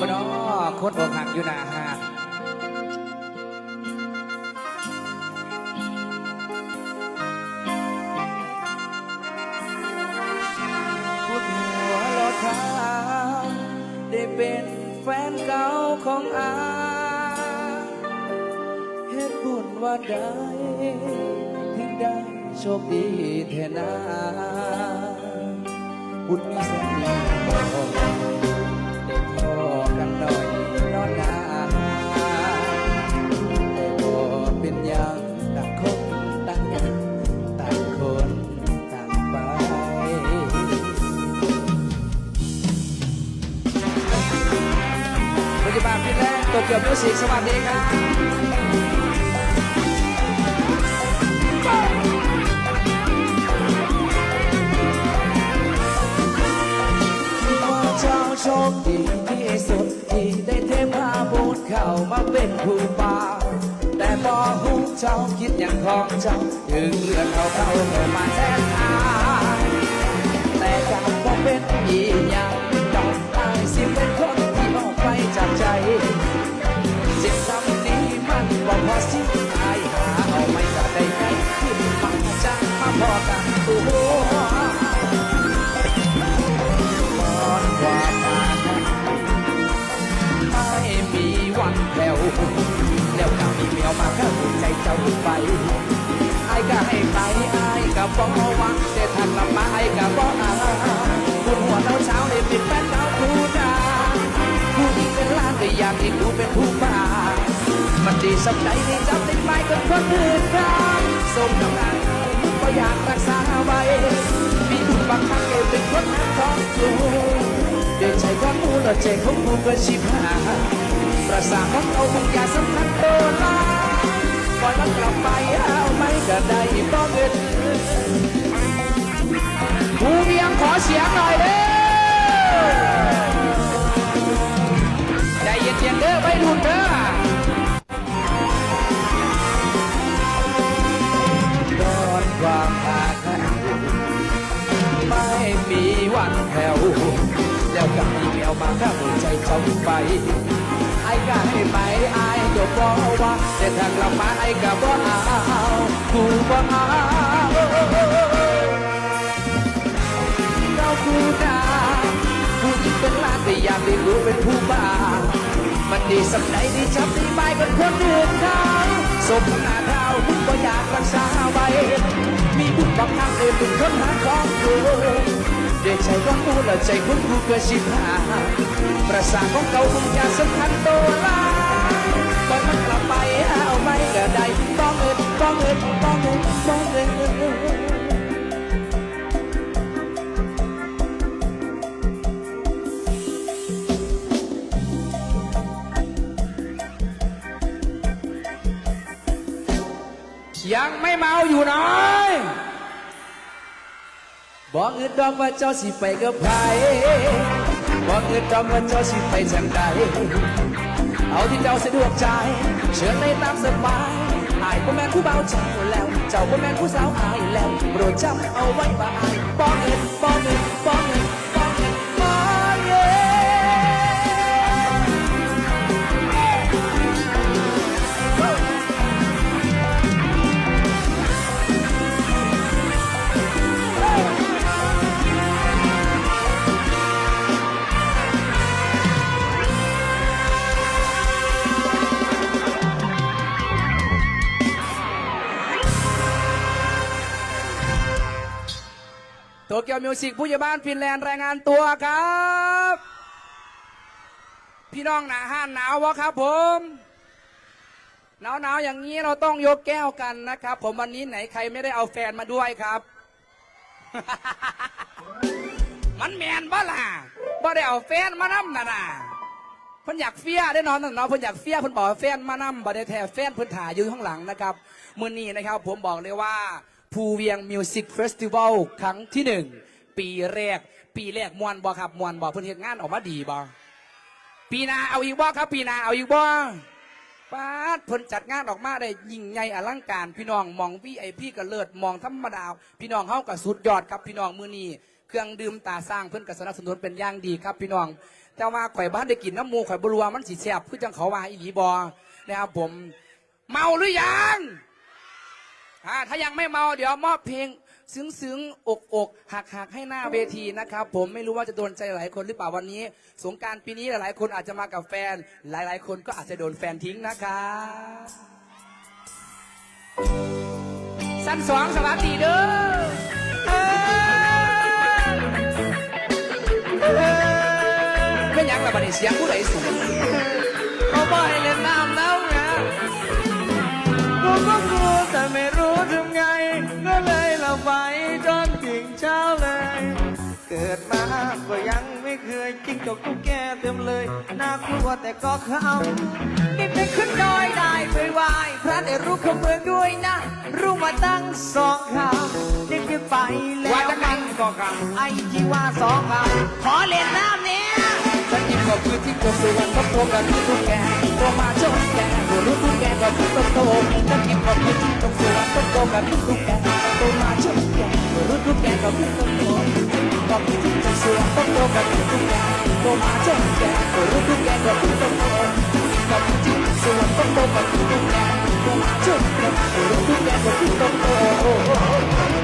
คนอกหักอยู่หน้าห้างพุดหัวรอเท้าได้เป็นแฟนเก่าของอาเหตุผลว่าได้ถึงได้โชคดีแทนาบุญมีเสน่ห์บอกได้ เกียวมิวสิกสวัสดีครับเจ้าโชคดีที่สุดที่ได้เทพาบุญเข้ามาเป็นผู้ป่าแต่บอหูเจ้าคิดอย่างของเจ้า ถึงเลือนเขาเข้าเมื่อมาแทนทา แผ่วแล้วก็มีเมียวมาข้าหัวใจเจ้าไปไอ้ก็ให้ไปไอ้ก็บอกว่าแต่ทันละมาไอ้ก็บอกอาคุณหัวเราเช้าเลยปิดแป้นเจ้าผู้ดาผู้ที่เป็นล้านแต่อยากให้กูเป็นผู้บ้ามันดีสักใจที่จับติดไม้กับคนอื่นกันสมกับงาน อยากรักษาไว้มีบุญบางครั้งเองเป็นคนนั้นของกูเดินใจความมูล้วใจของกูก็ชิบหายประสาทของเอาคงอยาสำคัญตัวละก่อยมันกลับไปเอาไม่ก็ได้บ่เงินภูเวียงขอเสียงหน่อยเด้ ไปไอ้ก็ให้ไปไอ้ก็บอกว่าแต่ถ้ากลับมาไอ้ก็บอกเอากูบอกเอาเรากูด่าผู้หญิงเป็นลาแต่อยากได้รู้เป็นผู้บ้ามันดีสักไหนที่จับที่ไม้กับคนอื่นเขาสมหน้าเท้ามึงก็อยากรักษาไว้มีบุญบางครั้งเอยเป็นคนหาของ ดี๋ยใจของกูแล้วใจของกูก็ชิบหาประสาของเขาคงจะสำคัญตัวละก่อนมันกลับไปเอาไม่ก็ได้ต้องเอิดต้องเอิดต้องเอิดต้องเอิดยังไม่เมาอยู่เน้อย บอกเงินดอกว่าเจ้าสิไปกับใครบอกเงินดอกว่าเจ้าสิไปทางใดเอาที่เจ้าสะดวกใจ เชิญได้ตามสบายอายก็แม่นผู้เบาเจ้าแล้ว เจ้าก็แม่นผู้สาวอายแล้ว โปรดจำเอาไว้ว่าอายบอกเงินบอกเงิน ตัวเกียวมิวสิกผู้ใหญ่บ้านฟินแลนด์รายงานตัวครับ พี่น้องหนาห้านหนาววะครับผมหนาวหนาวอย่างนี้เราต้องยกแก้วกันนะครับ ผมวันนี้ไหนใครไม่ได้เอาแฟนมาด้วยครับ มันแมนบ่ล่ะบ่ได้เอาแฟนมานำน่ะนะเพิ่นอยากเฟี้ยได้นอนนั่นเนาะเพิ่นอยากเฟี้ยเพิ่นบอกแฟนมานำบ่ได้แท้แฟนเพิ่นถ่ายอยู่ข้างหลังนะครับมื้อนี้นะครับ ผมบอกเลยว่า ภูเวียงมิวสิกเฟสติวัลครั้งที่หนึ่งปีแรก ปีแรกมวนบ่ครับมวนบ่เพิ่นเฮ็ดงานออกมาดีบ่ปีหน้าเอาอีกบ่ครับ ปีหน้าเอาอีกบ่ป้าดเพิ่นจัดงานออกมาได้ยิ่งใหญ่อลังการ พี่น้องมองวีไอพีก็เลิศมองธรรมดาพี่น้องเฮาก็สุดยอดครับพี่น้องมือนี้เครื่องดื่มตาสร้างเพื่อนกับสนับสนุนเป็นอย่างดีครับ พี่น้อง แต่ว่าข่อยบ้านได้กินน้ำมูข่อยบรัวมันสิแซ่บคือจังเขาว่าอีหลีบอนะครับผม เมาหรือยัง อ่าถ้ายังไม่เมาเดี๋ยวมอบเพลงซึ้งซึ้งอกอกหักหักให้หน้าเวทีนะครับ ผมไม่รู้ว่าจะโดนใจหลายคนหรือเปล่าวันนี้ สงการปีนี้หลายๆคนอาจจะมากับแฟน หลาย ๆ คนก็อาจจะโดนแฟนทิ้งนะครับสั้นสองสวัสดีเด้อเป็นหยังละบันเสียงผู้ใดสูงเขาบอกให้เล่นน้ำแล้วไงกูก็ กิดมาก็ยังไม่เคยกินกับตุ๊กแกเต็มเลยน่ากลัวแต่ก็ขำนี่เป็นขึ้นน้อยได้ไปไหวพระได้รู้คำเมืองด้วยนะ รู้มาตั้งสองคำนี่คือไปแล้วว่าจะกันก็กันไอ้ที่ว่าสองคำขอเล่นน้ำเนี่ยฉันยิงก็คือที่กบสุวรรณก็โตกันที่ทุกแกตัวมาชนแกตัวรู้ทุกแกก็ที่โตโตฉันยิงก็คือที่กบสุวรรณก็โตกันที่ทุกแกตัวมาชนแกตัวรู้ทุกแกก็ที่โตโต ก็คือที่กบสุวรรณก็โตกับที่ทุกแกตัวมาชนแกตัวรู้ทุกแกก็ที่โตโตก็คือที่กเสุวรรณก็โตกับที่ทุกแกตัวมาชนแกตัวรู้ทุกแกก็ที่โตโต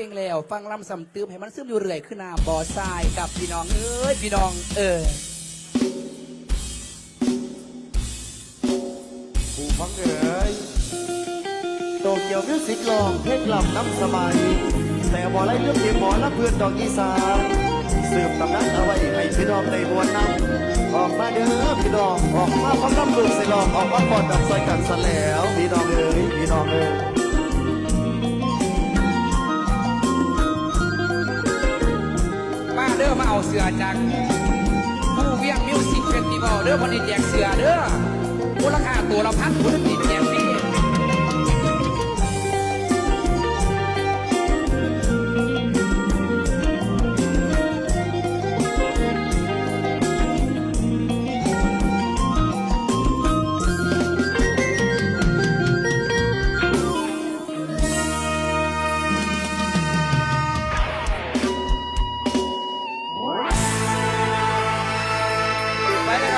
ลงแล้ว ฟังลำสำตืมให้มันซึมอยู่เรื่อยขึ้นหน้าบ่อทรายกับพี่น้องเอ้ยพี่น้องเออผู้ฟังเอ๋ยโตเกียวมิวสิกลองเพลงลำน้ำสบายแต่บ่อไรเรื่องเพียงหมอและเพื่อนดอกอีสานสืบตำนานเอาไว้ให้พี่น้องในมวลนำออกมาเด้อพี่น้องออกมาพร้อมน้ำลูกใส่ลองออกมาปอดดับใส่กันซะแล้วพี่น้องเอ๋ยพี่น้องเอ๋ย มาเด้อมาเอาเสือจากผู้เวียงมิวสิกเฟสติวัลเด้อวันนี้แจกเสือเด้อมูลค่าตัวละพันคุณติดแจกฟรี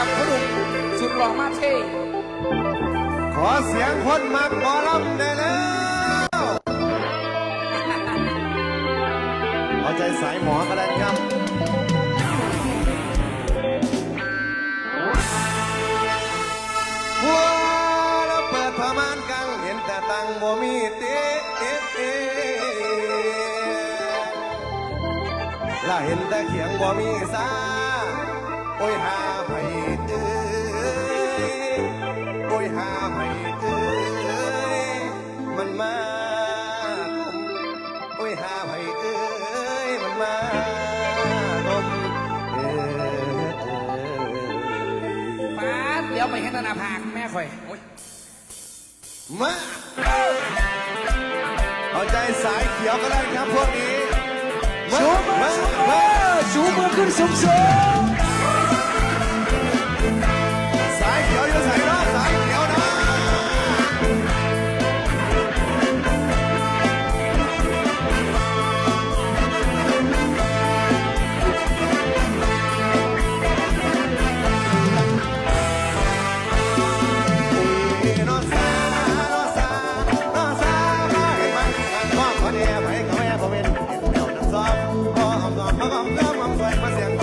กับพ่อหนุ่มสุดหล่อมากเท่ขอเสียงคนมักหมอลำได้แล้ว เอาใจสายหมอกันแล้วครับหัวแล้วเปิดผ้ามานกังเห็นแต่ตังบ่มีเตะเตะเตะละเห็นแต่เขียงบ่มีสาโอ้ยหา ไผเอ้ยโอ้ยหาไผเอ้ยมันมาโอ้ยหาไผเอ้ยมันมาดมเอ้ยป้าดเดี๋ยวไปเห็นหนาผากแม่ข่อยโอ้ยมาเอาใจสายเขียวก็ได้ครับพวกนี้มาชูมือมาชูมืมาอชูมือขึ้นสูงสู อม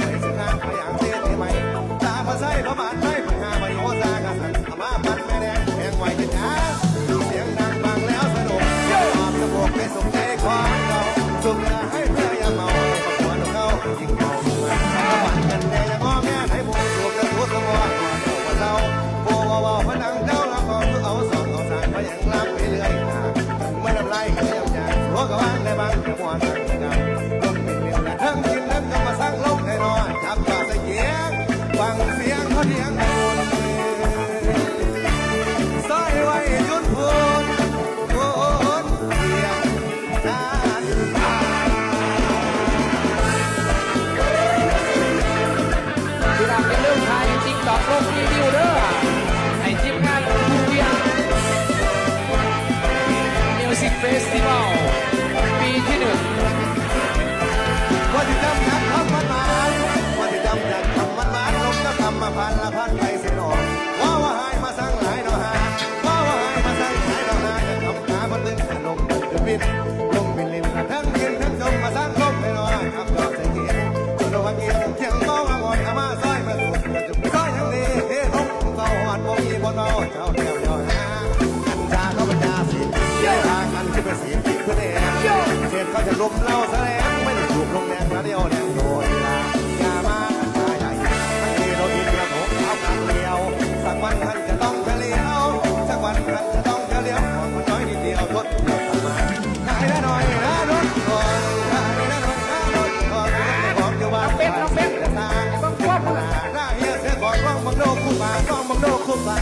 เราจะลุมเราแสดงไม่ได้ถูกลงแดงแล้วเดียวแดงโดนลาอย่ามากันชายใหญ่ทั้งที่เราอินเดียผมเอากันเดียว สักวันท่านจะต้องเฉลียวสักวันท่านจะต้องเฉลียวขอคนน้อยนิดเดียวทดเดียวทำมาขายได้หน่อยนะรถก่อนขายได้หน่อยนะรถก่อนของอยู่บ้านเป็ดน้องเป็ดตาต้องควบหน้าเฮียเสียก่อนร้องบังโลกคู่มาร้องบังโลกคู่มา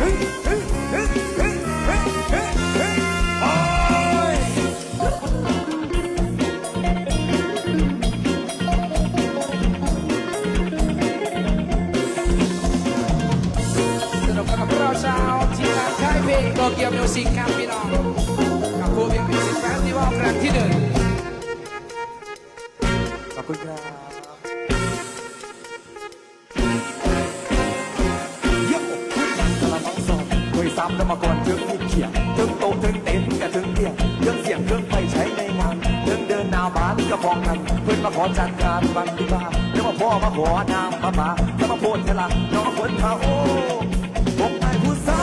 ฮ้ยโอ้ย สนุกกับพวกเราชาวทีมงานค่ายเพลงโตเกียวมิวสิกครับพี่น้องกับครูเพียงมิวสิกแฟสติวัลครั้งที่หนึ่ง ขอบคุณครับ ถึงมีเขียงถึงโตะถึงเต็นกับถึงเตียงเครื่องเสียงเครื่องไฟใช้ในงานถึงเดินหน้าบ้านก็พองกันเพื่อนมาขอจัดการบันทีบ้านแล้วมาพ่อมาขอน้ำมาปาแล้วมาโพดเทละน้องฝนพาโอ้ผมไอ้ผู้สา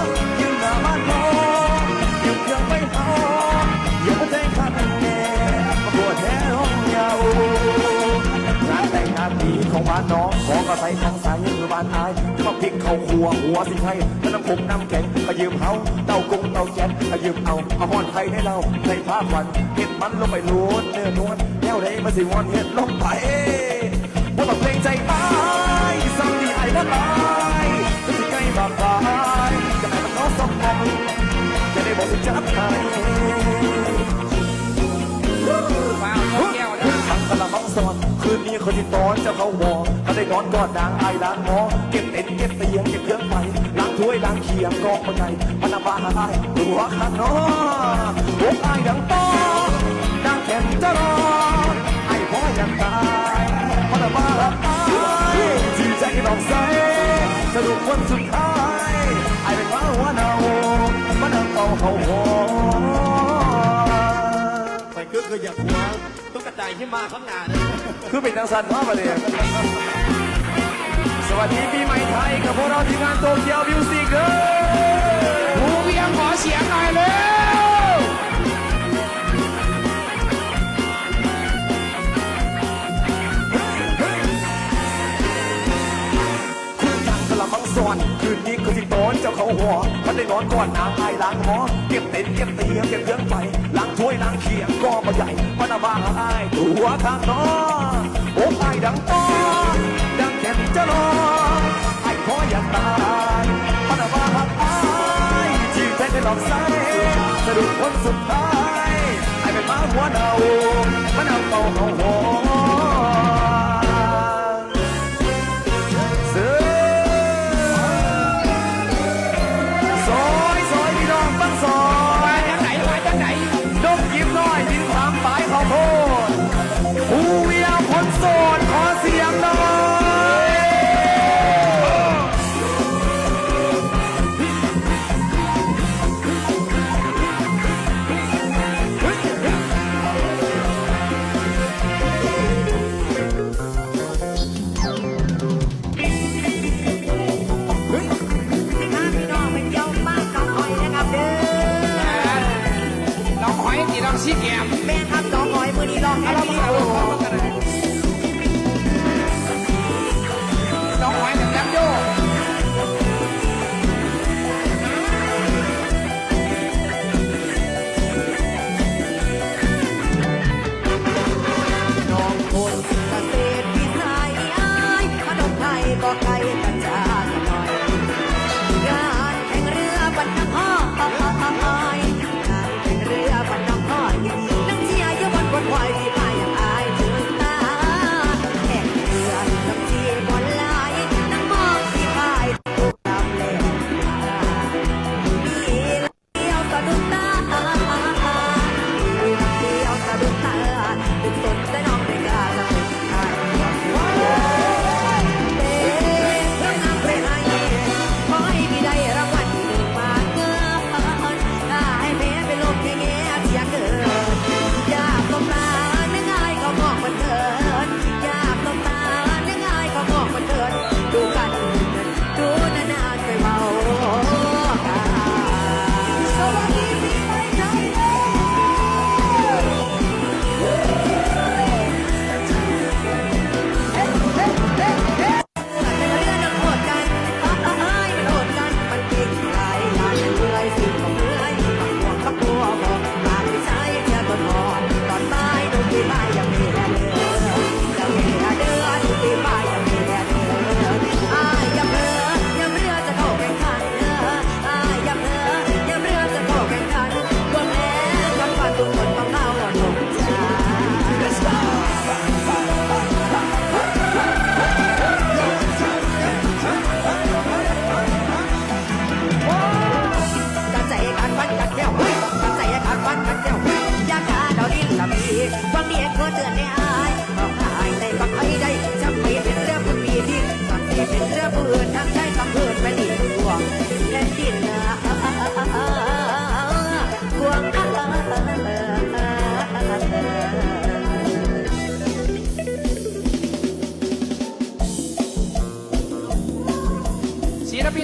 วยืนหน้าบ้านพ่อยืนเครื่องไม่พออย่าใจขัดแน่มาปวดแท้ห้องยาวงานแต่งงานดีของบ้านน้องของกระใสของสายยืมบ้านอาย พลิกเข้าครัวหัวสิไทยแล้วน้ำผงน้ำแข็งมายืมเฮาเต้ากงเต้าแก๊สมายืมเอาเอาหอนไทยให้เราในผ้าควันเห็ดมันลงไปล้วนเนื้อนวลแนวใดมาสิวอนเห็ดลงไปว่าต้องเพลงใจตายซ้ำดีไอ้ก็ตายจะสิใกล้บาปายจะให้มันน้องสองมองจะได้บอกสิจับใครว้าวโตเกียวนะทั้งกระมังซ้อนคืนนี้คนที่ตอนเจ้าเขาวอถ้า ได้นอนกอดนางไอ้ล้างหมอเก็บเต็นเก็บเตียงเก็บเครื่องไฟล้างถ้วยล้างเขียงกองมาใจมันอาบาหายตัวขันนอพวกไอ้ดังต้อนดังแข็งจะรอไอ้พ่อยังตายมันอาบาหายที่ใจลองใสสรุปวันสุดท้ายไอ้เป็นว่าหัวเนามันเอาเอาเขาหอไปก็คืออยากหัวตุ๊กตาที่มาข้างหน้าเนี่ยคือเป็นนางสันพ่อมาเลย สวัสดีปีใหม่ไทยกับพวกเราทีมงานโตเกียวมิวสิกเด้อครูเพียงขอเสียงหน่อยเร็วคุณทางกระมังสอน คืนนี้คือที่โตนเจ้าเขาหัว มันได้นอนก่อนนางไอล้างหอเก็บเต็นท์เก็บเตียงเก็บเครื่องไฟล้างถ้วยล้างเขียงก็มาใหญ่มันอาบ้าไอ้ตัวข้างนอโอ้ไอดังต้อ ลอกใส่สรุดคนสุดท้ายไอ้เป็นหมาหัวเนามันเอาเป่าเขาหัว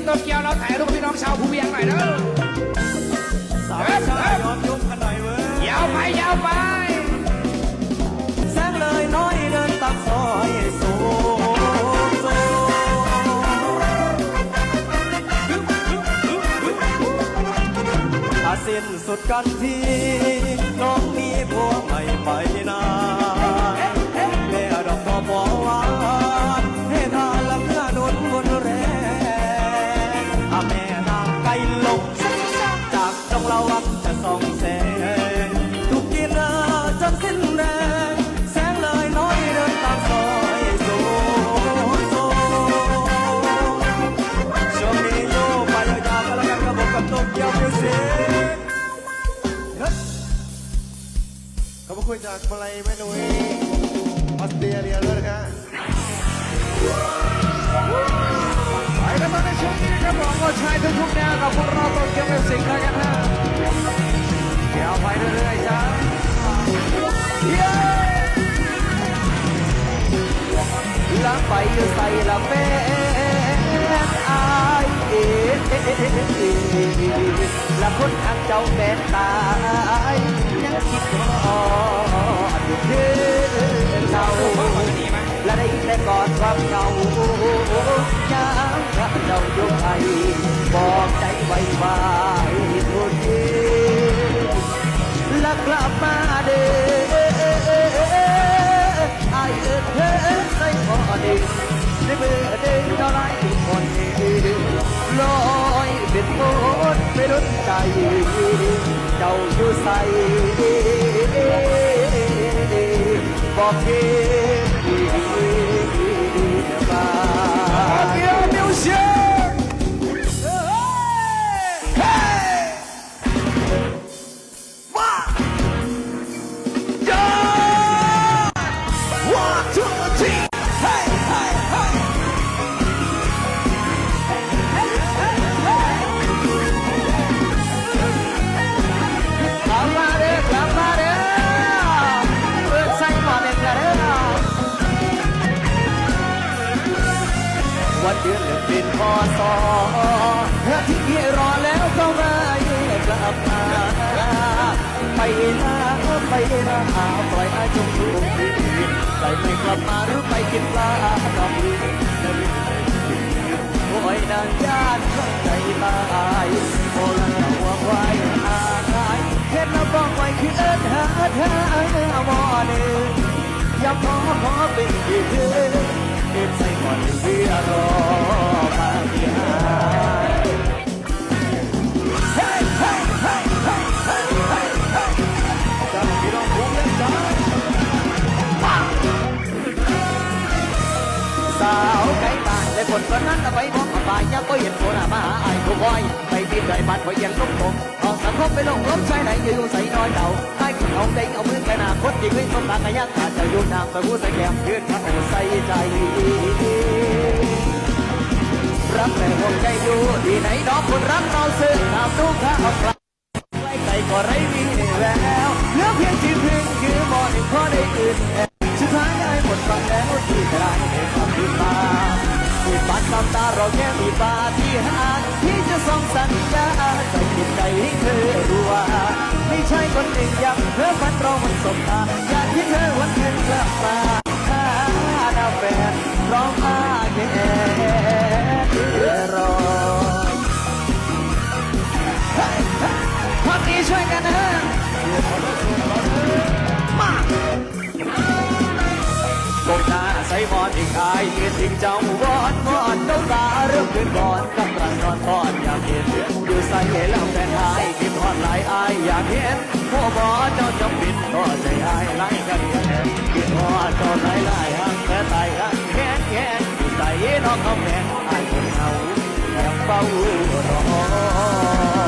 โตเกียวเราถ่ายรูปกับพี่น้องชาวภูเวียงหน่อยเด้อสาวชายยอมยุบกันหน่อยเว้ยยาวไปยาวไปแสงเลยน้อยเดินตามซอยโซโซอาสิ้นสุดกันทีน้องมีผัวใหม่ไปนานแม่ดอกก็บอกหวา ขอบพระคุณจากมาลัยแม่นุ้ยออสเตรเลียด้วยนะครับไปกันต่อในช่วงนี้นะครับผมก็ใช้ทุกๆแนวกับพวกเราโตเกียวมิวสิกแล้วกันฮะเดี๋ยวไปเรื่อยๆจ้าเย้ละไปใส่ละแฟนอเอ๋ละคนทางเจ้าแฟนตายยังคิด อดความเหงายังพระเจ้ายู่ไทยบอกใจไว้ว่าทุนและกลับมาเด้อไอเอิดเธอใส่พอดีในเมื่อเดินเท่าไรคนลอยเป็นโมดไปรุนใจเจ้าอยู่ใส่บอกเพีม ไปนะหาปล่อยให้จงทุกทีไปไม่กลับมาหรือไปกินปลาดองดีโอ้ยนางญาติใจตายโอ้ละหัวควายอายเห็นแล้วบอกไว้คือเอิ้นหาเธอหมอหนึ่งอย่าพอขอเป็นที่เธอเก็บใส่ก่อนเพื่อรอมาเพียงานและคนนั้นเอาไปมองมาบ่ายยังก็เห็นโซนามาหาไอ้ผู้บอย ไปบินใจบ้านพอยังลุกตกออกสังคมไปลงล้มใชายไหนอยู่ใส่น้อยเต่าไอ้คนเอาเด้งเอามือแค่นาคนยิงวิ่งสมตากระยักขาดจะอยู่นางไปผู้ใส่แก้มยืนพระโอใส่ใจรักแต่ห่วงใจอยู่ที่ไหนน้องคนรักเราซื้อตามทุกข้าเอากลับใกล้ใจก็ไร้วีแล้วเหลือเพียงที่พึ่งคือบ่อหนึ่งพอได้อื่น เราแค่มีปาที่หาที่จะส่งสัญญาใจจิตใจให้เธอรู้ว่า ไม่ใช่คนหนึ่งอย่างเธอฝันเรามันสมตาอยากที่เธอวันคืนกลับมาหาดาวแฟนร้องไห้แค่รอพักนี้ช่วยกันนะมาบงตาใส่หมอนอีกอายเห็นถึงเจ้าวอนวอนเจ้าตา เริ่มขึ้นก่อนกำลังนอนก่อนอยากเห็นอยู่ใส่เห็นแล้วแฟนหายคิดทอดหลายอายอยากเห็นพ่อบอเจ้าจะปิดก็ใจหายไล่กันเห็นคิดทอดเจ้าหลายหลายหักแต่ตายหักแค้นแค้นอยู่ใส่น้องเขาแม่อายคนเฮาแอบเฝ้ารอ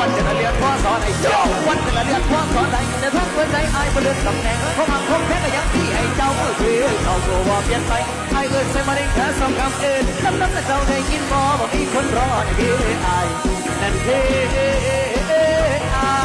วันแต่ละเดือดพ่อสอนให้เจ้าวันแต่ละเดือดพ่อสอนให้ในทั้งหัวใจไอ้บนเดือนตำแหน่งเพราะมันคงแค่ระยะที่ไอ้เจ้าเมื่อคืนเขาตัวว่าเปลี่ยนไปไอ้เอิญใส่มาเร่งแค่สองคำเอิญน้ำน้ำแต่เจ้าได้ยินบอบอกอีคนรอในพี่ไอ้นั่นเฮ้ไอ้